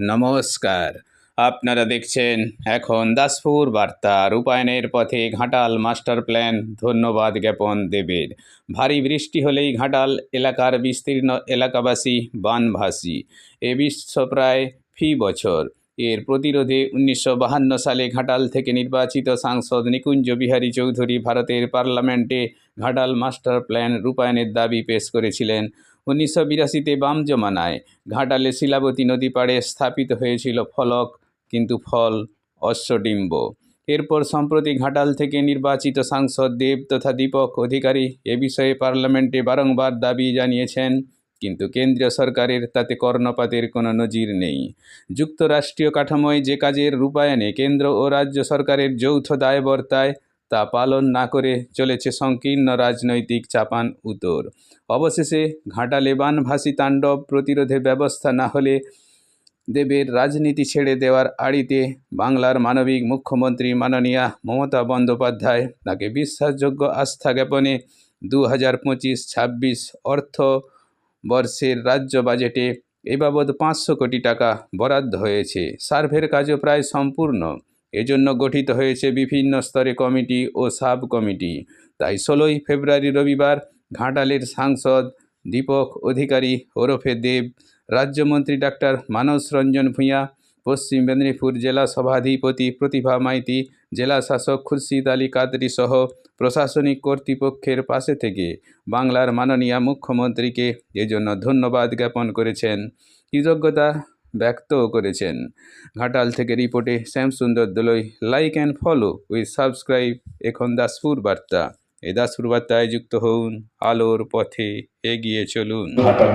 নমস্কার। আপনারা দেখছেন এখন দাসপুর বার্তা, রূপায়ণের পথে ঘাটাল মাস্টার প্ল্যান। ধন্যবাদ জ্ঞাপন দেবের। ভারী বৃষ্টি হলেই ঘাটাল এলাকার বিস্তীর্ণ এলাকাবাসী বানভাসী। এ বিশ্ব প্রায় ফি বছর। এর প্রতিরোধে উনিশশো সালে ঘাটাল থেকে নির্বাচিত সাংসদ নিকুঞ্জ বিহারী চৌধুরী ভারতের পার্লামেন্টে ঘাটাল মাস্টার প্ল্যান রূপায়ণের দাবি পেশ করেছিলেন। উনিশশো বিরাশিতে বাম জমানায় ঘাটালে শিলাবতী নদী পাড়ে স্থাপিত হয়েছিল ফলক, কিন্তু ফল অশ্বডিম্ব। এরপর সম্প্রতি ঘাটাল থেকে নির্বাচিত সাংসদ দেব তথা দীপক অধিকারী এ বিষয়ে পার্লামেন্টে বারংবার দাবি জানিয়েছেন, কিন্তু কেন্দ্রীয় সরকারের তাতে কর্ণপাতের কোনো নজির নেই। যুক্তরাষ্ট্রীয় কাঠামোয় যে কাজের রূপায়ণে কেন্দ্র ও রাজ্য সরকারের যৌথ দায়বর্তায় তা পালন না করে চলেছে সংকীর্ণ রাজনৈতিক চাপান উত্তর অবশেষে ঘাটালে বানভাসী তাণ্ডব প্রতিরোধে ব্যবস্থা না হলে দেবের রাজনীতি ছেড়ে দেওয়ার আড়িতে বাংলার মানবিক মুখ্যমন্ত্রী মাননীয়া মমতা বন্দ্যোপাধ্যায় তাকে বিশ্বাসযোগ্য আস্থা জ্ঞাপনে দু হাজার পঁচিশ ছাব্বিশ অর্থ বর্ষের রাজ্য বাজেটে এ বাবদ পাঁচশো কোটি টাকা বরাদ্দ হয়েছে। সার্ভের কাজও প্রায় সম্পূর্ণ। এজন্য গঠিত হয়েছে বিভিন্ন স্তরে কমিটি ও সাব কমিটি তাই ষোলোই ফেব্রুয়ারি রবিবার ঘাটালের সাংসদ, দীপক অধিকারী, ওরফে দেব, রাজ্যমন্ত্রী ডাক্তার মানস রঞ্জন ভূঁইয়া, পশ্চিম মেদিনীপুর জেলা সভাধিপতি প্রতিভা মাইতি, জেলা শাসক খুরশিদ আলী কাদরি সহ প্রশাসনিক কর্তৃপক্ষের পাশে থেকে বাংলার মাননীয় মুখ্যমন্ত্রীকে এজন্য ধন্যবাদ জ্ঞাপন করেছেন। কৃতজ্ঞতা ব্যক্তও করেছেন। ঘাটাল থেকে রিপোর্টে, Shyamsundar Doloi like and follow with subscribe এখন দাসপুর বার্তা। এই দাসপুর বার্তায় যুক্ত হন আলোর পথে এগিয়ে চলুন। ঘাটাল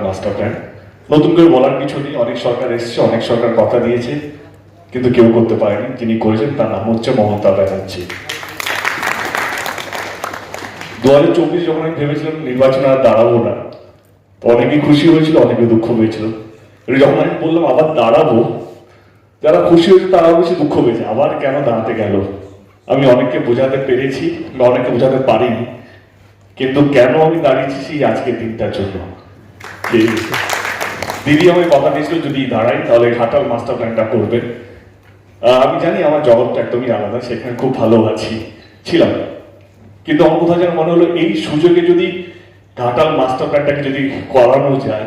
নতুন করে বলার কিছু নেই। অনেক সরকার এসেছে, অনেক সরকার কথা দিয়েছে, কিন্তু কেউ করতে পারেনি। যিনি করেছেন তার নাম হচ্ছে মমতা ব্যানার্জি। দু হাজার চব্বিশ যখন আমি ভেবেছিলাম নির্বাচনে আর দাঁড়াবো না, তো অনেকেই খুশি হয়েছিল অনেকে দুঃখ হয়েছিল যখন আমি বললাম আবার দাঁড়াবো? যারা খুশি হয়েছে তারাও বেশি দুঃখ পেয়েছে। আবার কেন দাঁড়াতে গেল? আমি অনেককে বোঝাতে পেরেছি বা অনেককে বোঝাতে পারিনি। কিন্তু কেন আমি দাঁড়িয়েছি সেই আজকের দিনটার জন্য? দিদি আমায় কথা দিয়েছিল যদি দাঁড়াই তাহলে ঘাটাল মাস্টার প্ল্যানটা করবেন। আহ, আমি জানি আমার জগৎটা একদমই আলাদা সেখানে খুব ভালো আছি ছিলাম। কিন্তু আমার কোথাও যেন মনে হলো এই সুযোগে যদি ঘাটাল মাস্টার প্ল্যানটাকে যদি করানো যায়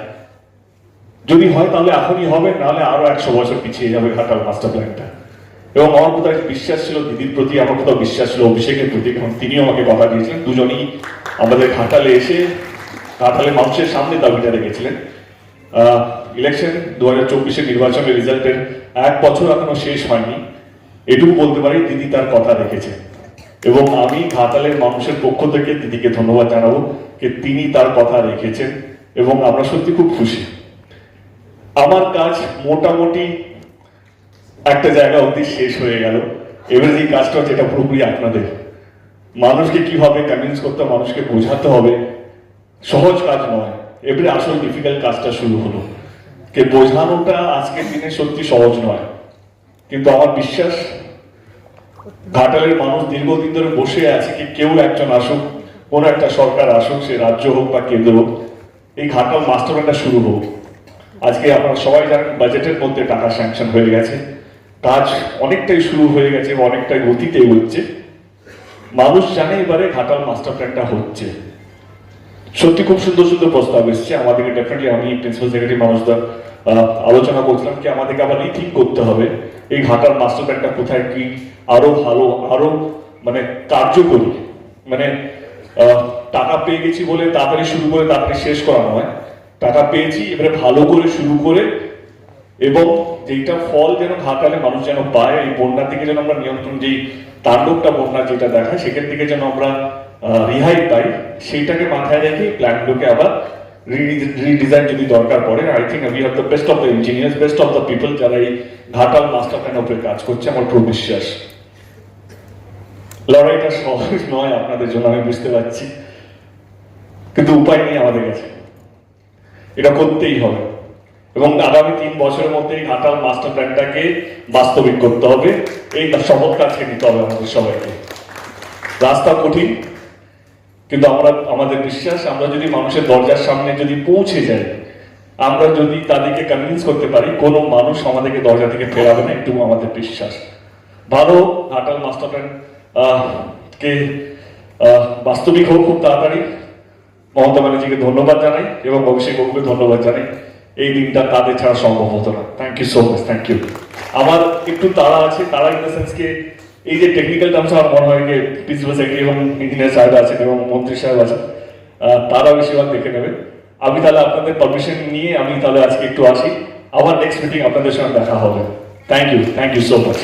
যদি হয় তাহলে এখনই হবে, নাহলে আরও একশো বছর পিছিয়ে যাবে ঘাটাল মাস্টার প্ল্যানটা এবং আমার কোথাও একটা বিশ্বাস ছিল, দিদির প্রতি আমার কোথাও বিশ্বাস ছিল, অভিষেকের প্রতি, কারণ তিনিও আমাকে কথা দিয়েছিলেন, দুজনেই আমাদের ঘাটালে এসে, ঘাটালে মানুষের সামনে দাবিটা রেখেছিলেন। ইলেকশন দু হাজার চব্বিশের নির্বাচনের রেজাল্টের এক বছর এখনও শেষ হয়নি। এটুকু বলতে পারি, দিদি তার কথা রেখেছেন। এবং আমি ঘাটালের মানুষের পক্ষ থেকে দিদিকে ধন্যবাদ জানাব, যে তিনি তার কথা রেখেছেন, এবং আমরা সত্যি খুব খুশি। আমার কাজ মোটামুটি একটা জায়গা অবধি শেষ হয়ে গেল। এবারে যে কাজটা হচ্ছে, এটা পুরোপুরি আপনাদের। মানুষকে কীভাবে কনভিন্স করতে মানুষকে বোঝাতে হবে। সহজ কাজ নয়। এবারে আসল ডিফিকাল্ট কাজটা শুরু হলো। কে বোঝানোটা আজকের দিনে সত্যি সহজ নয়। কিন্তু আমার বিশ্বাস, ঘাটালের মানুষ দীর্ঘদিন ধরে বসে আছে কি কেউ একজন আসুক, কোন একটা সরকার আসুক, সে রাজ্য হোক বা কেন্দ্র হোক, এই ঘাটাল মাস্টার শুরু হোক। আজকে আপনারা সবাই জানেন বাজেটের মধ্যে টাকা স্যাংশন হয়ে গেছে। কাজ অনেকটাই শুরু হয়ে গেছে এবং অনেকটাই গতিতে হচ্ছে। মানুষ জানে এবারে ঘাটাল মাস্টার প্ল্যানটা হচ্ছে। সত্যি খুব সুন্দর সুন্দর প্রস্তাব এসছে। আমাদেরকে ডেফিনেটলি আমি প্রিন্সিপাল সেক্রেটারি মানুষদা আলোচনা করছিলাম কি আমাদেরকে আবার রিথিং করতে হবে। এই ঘাটাল মাস্টার প্ল্যানটা কোথায়, কি আরও ভালো, আরও মানে কার্যকরী? মানে টাকা পেয়ে গেছি বলে তাড়াতাড়ি শুরু করে তাড়াতাড়ি শেষ করা নয়। টাকা পেয়েছি, এবারে ভালো করে শুরু করে এবং যেটা ফল যেন ঘাটালে মানুষ যেন পায়, এই বন্যা থেকে যেন আমরা নিয়ন্ত্রণ, যেই তাণ্ডবটা বন্যা যেটা দেখায় সেখান থেকে যেন আমরা রেহাই পাই, সেইটাকে মাথায় রেখে প্ল্যানগুলোকে আবার রিডিজাইন যদি দরকার পড়ে I think we have the best of the engineers best of the people যারা এই ঘাটাল মাস্টার উপরে কাজ করছে, আমার পুরো বিশ্বাস। লড়াইটা সহজ নয় আপনাদের জন্য, আমি বুঝতে পারছি। কিন্তু উপায় নেই আমাদের কাছে। এটা করতেই হবে। এবং আগামী তিন বছরের মধ্যে এই ঘাটাল মাস্টার প্ল্যানটাকে বাস্তবিক করতে হবে। এই শপথ কাজকে নিতে হবে আমাদের সবাইকে। রাস্তা কঠিন, কিন্তু আমরা, আমাদের বিশ্বাস, আমরা যদি মানুষের দরজার সামনে যদি পৌঁছে যাই, আমরা যদি তাদেরকে কনভিন্স করতে পারি, কোনো মানুষ আমাদেরকে দরজা থেকে ফেরাবে না একটু আমাদের বিশ্বাস। ভালো ঘাটাল মাস্টার প্ল্যান কে বাস্তবিক হোক খুব তাড়াতাড়ি। মমতা ব্যানার্জিকে ধন্যবাদ জানাই এবং অভিষেক বাবুকে ধন্যবাদ জানাই। এই দিনটা তাদের ছাড়া সম্ভব হতো না। Thank you so much thank you আমার একটু তাড়া আছে তাড়া ইন দ্য সেন্স এই যে টেকনিক্যাল টার্মস আমার মনে হয় যে প্রিন্সিপাল সেক্রেটারি এবং ইঞ্জিনিয়ার সাহেব আছেন এবং মন্ত্রী সাহেব আছেন তারা বেশিরভাগ দেখে নেবে আমি তাহলে আপনাদের পারমিশন নিয়ে আমি তাহলে আজকে একটু আসি। আবার নেক্সট মিটিং আপনাদের সঙ্গে দেখা হবে। Thank you thank you so much